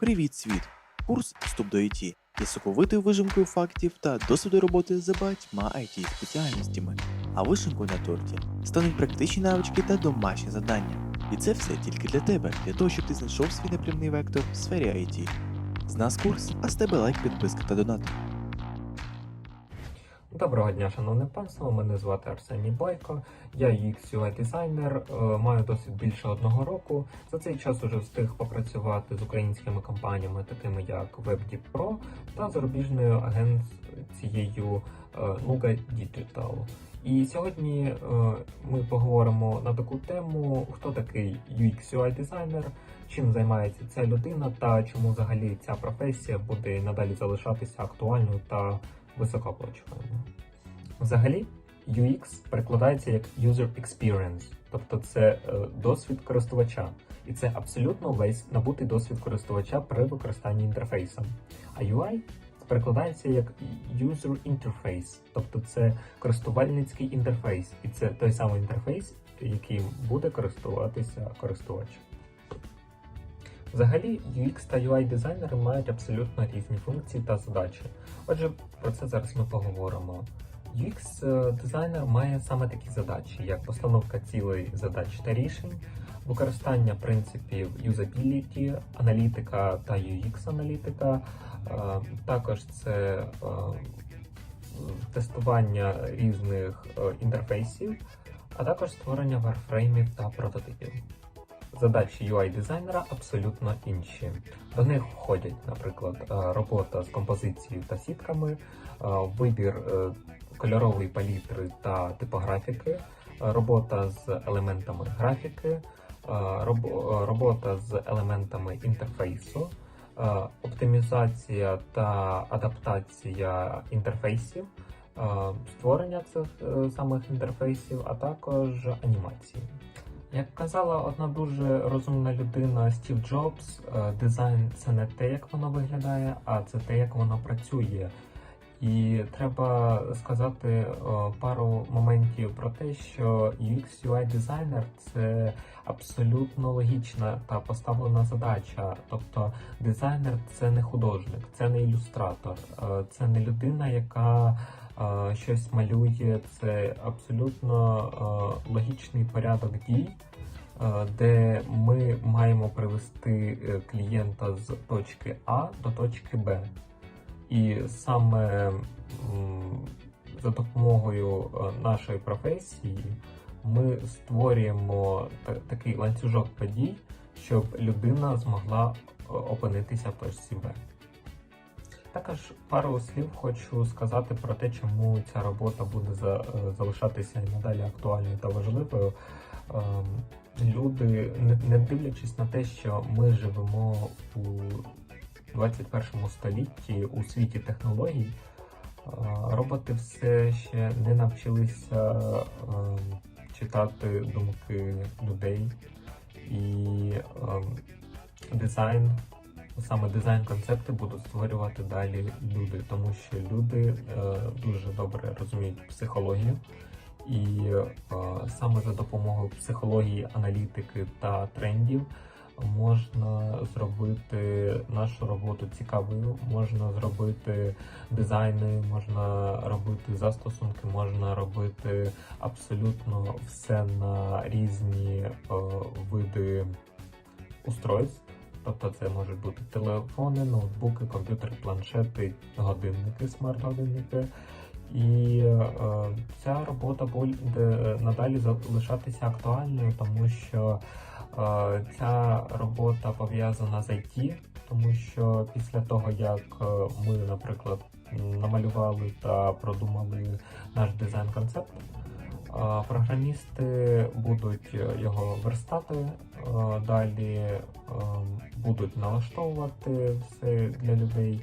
Привіт, світ! Курс Вступ до ІТ є соковитою вижимкою фактів та досвіду роботи за багатьма it спеціальностями. А вишенкою на торті стануть практичні навички та домашні завдання. І це все тільки для тебе, для того, щоб ти знайшов свій непрямний вектор в сфері IT. З нас курс, а з тебе лайк, підписка та донат. Доброго дня, шановне панство. Мене звати Арсеній Бойко. Я UX UI дизайнер, е, маю досвід більше одного року. За цей час уже встиг попрацювати з українськими компаніями, такими як WebDeep та зарубіжною агенцією е, Nuga Digital. І сьогодні е, ми поговоримо на таку тему, хто такий UX UI дизайнер, чим займається ця людина та чому взагалі ця професія буде надалі залишатися актуальною та високооплачуваною. Взагалі, UX перекладається як User Experience, тобто це е, досвід користувача. І це абсолютно весь набутий досвід користувача при використанні інтерфейсом. А UI перекладається як User Interface, тобто це користувальницький інтерфейс. І це той самий інтерфейс, яким буде користуватися користувач. Взагалі, UX та UI дизайнери мають абсолютно різні функції та задачі. Отже, про це зараз ми поговоримо. UX е, дизайнер має саме такі задачі, як постановка цілей задач та рішень, використання принципів юзабіліті, аналітика та UX аналітика, е, також це е, тестування різних інтерфейсів, а також створення варфреймів та прототипів. Задачі UI дизайнера абсолютно інші. До них входять, наприклад, е, робота з композицією та сітками, е, вибір е, кольорової палітри та типографіки, робота з елементами графіки, робота з елементами інтерфейсу, оптимізація та адаптація інтерфейсів, створення цих самих інтерфейсів, а також анімації. Як казала одна дуже розумна людина Стів Джобс, е, дизайн це не те, як воно виглядає, а це те, як воно працює. І треба сказати е, пару моментів про те, що UX UI дизайнер це абсолютно логічна та поставлена задача. Тобто дизайнер це не художник, це не ілюстратор, е, це не людина, яка щось малює, це абсолютно логічний порядок дій, де ми маємо привести е, клієнта з точки А до точки Б. І саме за допомогою е, нашої професії ми створюємо такий ланцюжок подій, щоб людина змогла е, опинитися в точці Б. Також пару слів хочу сказати про те, чому ця робота буде е, залишатися і надалі актуальною та важливою. Ем, люди, не дивлячись на те, що ми живемо у 21 столітті у світі технологій, е, роботи все ще не навчилися ем, читати думки людей і ем, дизайн саме дизайн-концепти будуть створювати далі люди, тому що люди е, дуже добре розуміють психологію, і е, саме за допомогою психології, аналітики та трендів можна зробити нашу роботу цікавою, можна зробити дизайни, можна робити застосунки, можна робити абсолютно все на різні е, види устройств. Тобто це можуть бути телефони, ноутбуки, комп'ютери, планшети, годинники, смарт-годинники. І е, ця робота буде надалі залишатися актуальною, тому що е, ця робота пов'язана з IT, тому що після того, як е, ми, наприклад, намалювали та продумали наш дизайн-концепт, Програмісти будуть е, його верстати, е, далі е, будуть налаштовувати все для людей,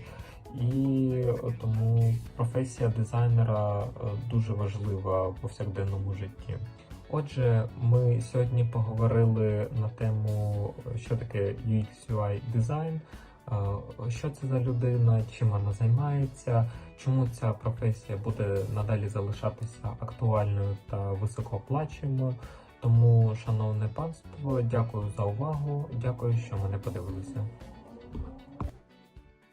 і тому професія дизайнера дуже важлива в повсякденному житті. Отже, ми сьогодні поговорили на тему, що таке UX UI дизайн. Що це за людина, чим вона займається, чому ця професія буде надалі залишатися актуальною та високооплаченою. Тому, шановне панство, дякую за увагу. Дякую, що мене подивилися.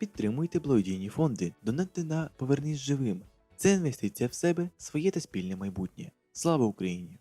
підтримуйте благодійні фонди, донатьте на Повернись живим. Це інвестиція в себе, своє та спільне майбутнє. Слава Україні!